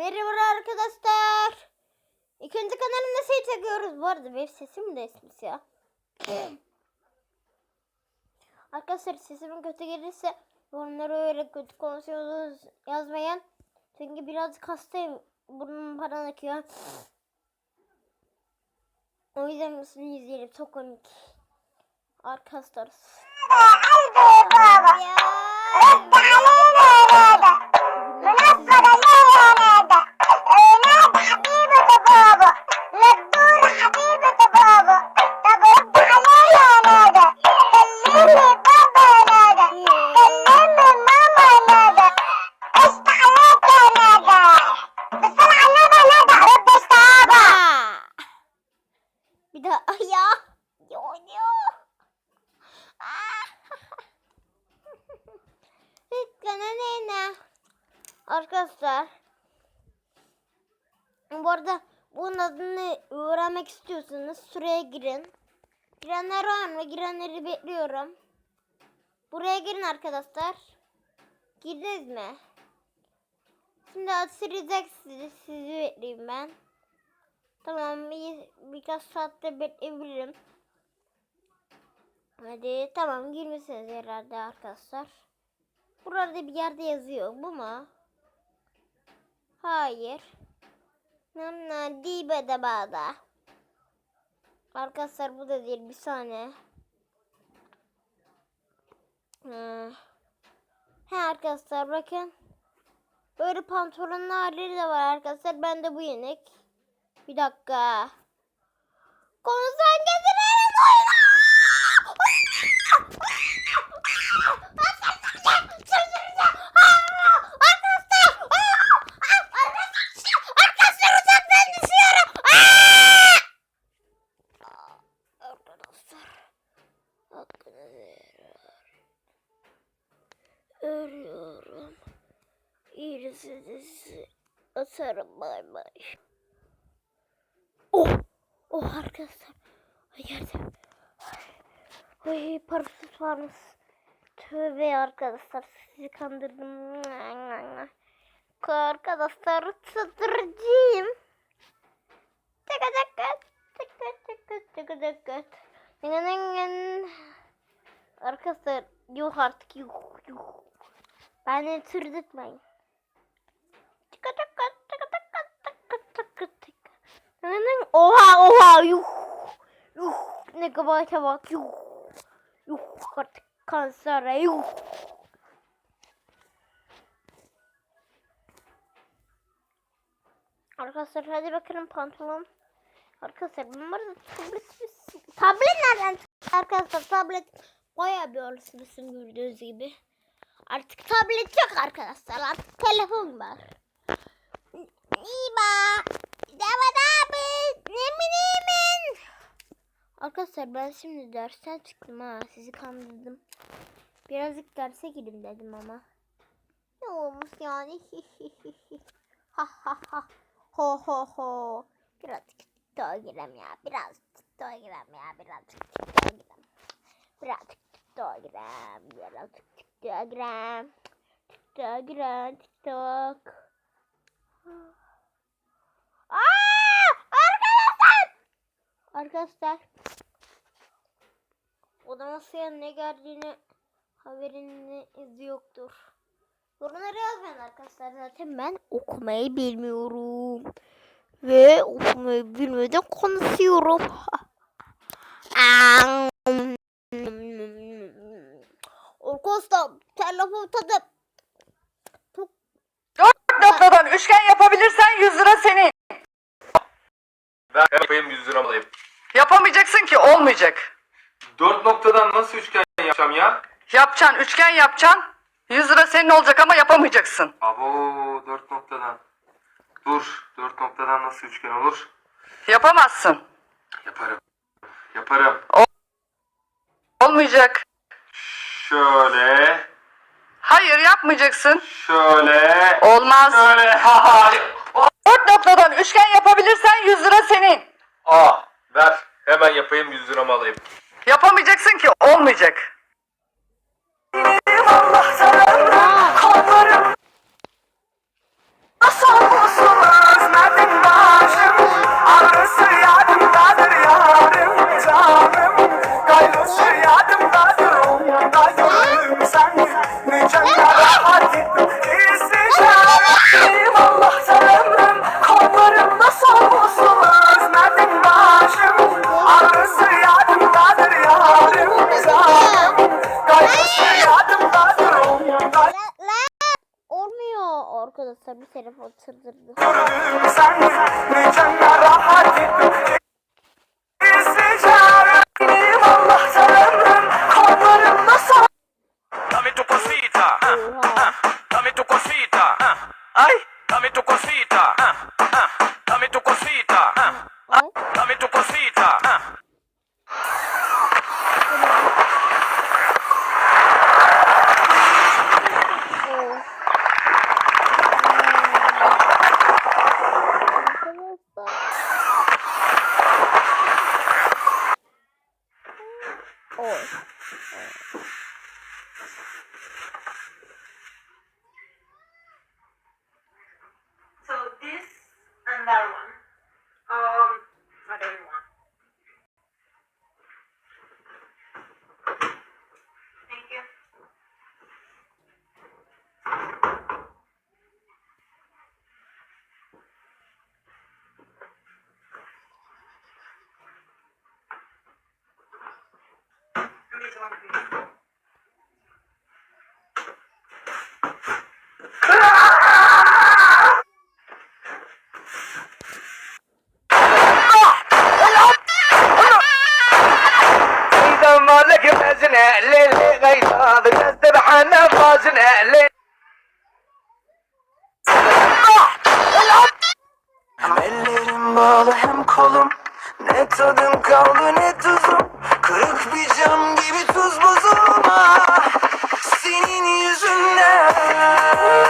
Merhaba arkadaşlar. İkinci kanalında şey çekiyoruz. Bu arada web sesim de esmiş ya. arkadaşlar sesimin kötü gelirse yorumlara öyle kötü konuşuyoruz yazmayın. Çünkü birazcık hastayım. Burnum falan akıyor. O yüzden mısın izleyelim. Çok komik. Arkadaşlar. Bir daha ya. Aa! Lütfen ne Arkadaşlar. Bu arada bunun adını öğrenmek istiyorsanız sıraya girin. Girenler var mı? Girenleri bekliyorum. Buraya girin arkadaşlar. Girdiniz mi? Şimdi atıştıracak sizi. Sizi bekleyeyim ben. Tamam bir, birkaç saatte bekleyebilirim. Hadi tamam girmişsiniz herhalde arkadaşlar. Burada bir yerde yazıyor. Bu mu? Hayır. Namna dibede bağda. Arkadaşlar bu da değil bir saniye. Ee, he arkadaşlar bakın. Böyle pantolonlu halleri de var arkadaşlar. Ben de bu yenik. Bir dakika. Konuşan getirir duyma. Ölüyorum. İyisi atarım bay bay. Oh! Arkadaşlar. Ay geldim. Ay parasız varmış. Tövbe arkadaşlar sizi kandırdım. Arkadaşlar çıldıracağım. Tıkı tıkı tıkı tıkı tıkı tıkı. Arkadaşlar yuh artık yuh yuh. Beni tırdırtmayın. Tıkı tıkı Oha oha yuh. Yuh ne kabahate bak yuh. Yuh artık kansere yuh. Arkadaşlar hadi bakalım pantolon. Arkadaşlar bunlar tablet Tablet nereden Arkadaşlar tablet bayağı bir olasılısın gördüğünüz gibi. Artık tablet yok arkadaşlar. Artık telefon var. Niba. Devam abi. Nemin nemin. Arkadaşlar ben şimdi dersten çıktım ha. Sizi kandırdım. Birazcık derse gireyim dedim ama. Ne olmuş yani? ha ha ha. Ho ho ho. Birazcık TikTok'a girem ya. Biraz TikTok'a girem ya. Birazcık TikTok'a girem. Birazcık TikTok'a girem. Birazcık TikTok'a girem. TikTok'a girem. TikTok. Aa! Arkadaşlar! Arkadaşlar. Odama ne geldiğini haberiniz yoktur. Yorumlara yazmayın arkadaşlar. Zaten ben okumayı bilmiyorum. Ve okumayı bilmeden konuşuyorum. Arkadaşlar telefon tadı Dört noktadan üçgen yapabilirsen 100 lira senin. Ben yapayım 100 lira alayım. Yapamayacaksın ki olmayacak. 4 noktadan nasıl üçgen yapacağım ya? Yapacaksın üçgen yapacaksın. 100 lira senin olacak ama yapamayacaksın. Abo 4 noktadan. Dur 4 noktadan nasıl üçgen olur? Yapamazsın. Yaparım. Yaparım. Olmayacak. Şöyle. Hayır yapmayacaksın. Şöyle. Olmaz. Şöyle. Dört noktadan üçgen yapabilirsen 100 lira senin. Aa ver. Hemen yapayım 100 liramı alayım. Yapamayacaksın ki olmayacak. Aa! arkadaşlar bir telefon sırdırdı. And this one, please. إذا ما لك مزنة ليلي غيظاظ نذبح أنا فازنة ليل Hem ellerim bağlı hem kolum Ne tadım kaldı ne tuzum Kırık bir cam gibi tuz buzum ah, Senin yüzünden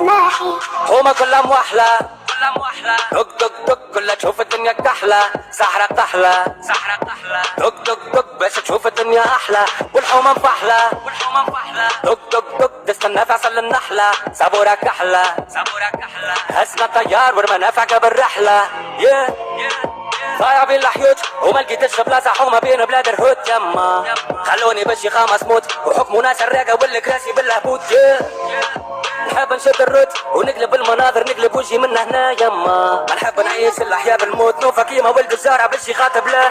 اسماحي هما كلها موحلة كلها موحلة دق دق دق كلها تشوف الدنيا كحلة. سحرة كحلة سحرة كحلة دق دق دق باش تشوف الدنيا أحلى. والحومة مفحلة. والحومة مفحلة دق دق دق دست النفع صل النحلة. صبورة كحلة. صبورة كحلة هزنا الطيار والمنافع قبل رحلة yeah. ضايع بين الحيوت وما لقيتش بلاصة حومة بين بلاد الهوت يما خلوني بشي خامس موت وحكموا ناس الراقة والكراسي بالهبوط. نحب نشد الرد ونقلب المناظر نقلب وجهي من هنا. يما ما نحب نعيش الاحياء بالموت نوفا كيما ولد الزهرة باش يخاطب له.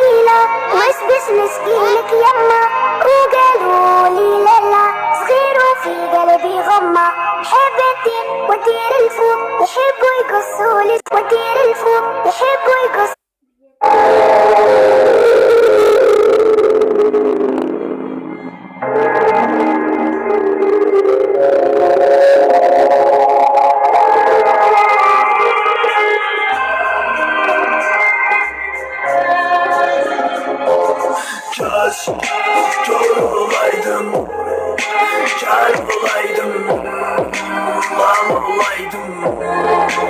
ليلى وش بش نشكيلك يما. وقالوا لي لالا صغير وفي قلبي غمة. بحب الدين ودير الفوق يحبوا يقصوا لي ودير الفوق يحبوا يقصوا Keşke kör olaydım Yeah, Pişman olaydım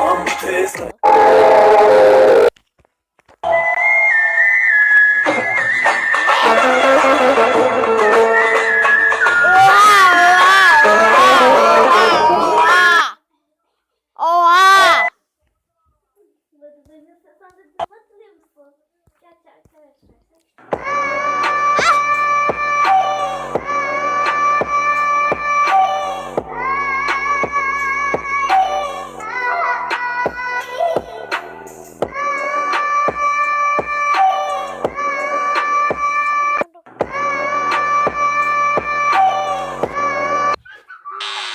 Ama tezgah Sen.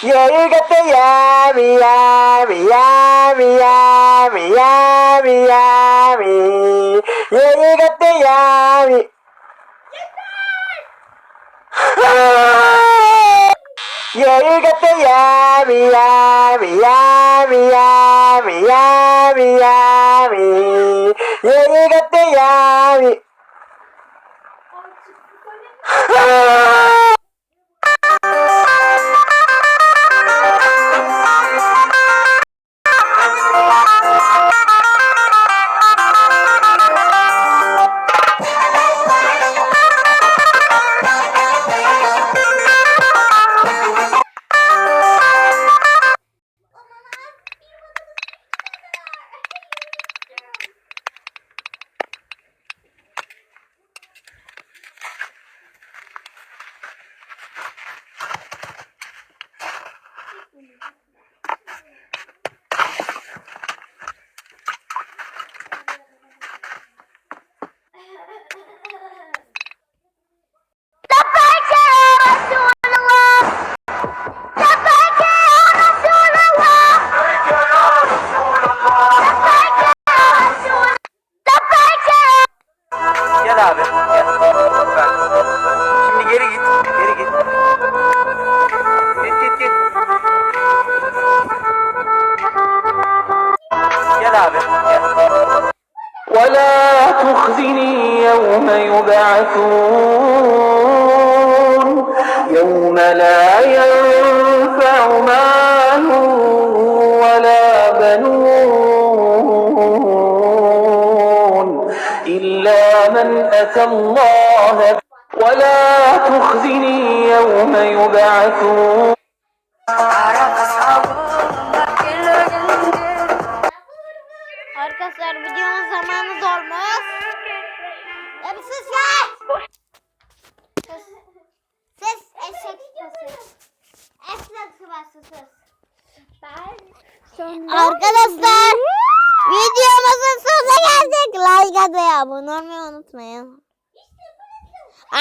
எருகத்தை யாவி யாவி யாவி யாவி யாவி யாவி எருகத்தை யாவி எருகத்தை யாவி யாவி யாவி யாவி யாவி யாவி எருகத்தை யாவி Ah! يبعثون. يوم لا ينفع مال ولا بنون إلا من أتى الله. ولا تخزني يوم يبعثون. Arkadaşlar videonun zamanı dolmuş. Sus ya. Sus. Eşek sus. Eşek sıvası sus. Arkadaşlar videomuzun sonuna geldik. Like atmayı abone olmayı unutmayın. Aa!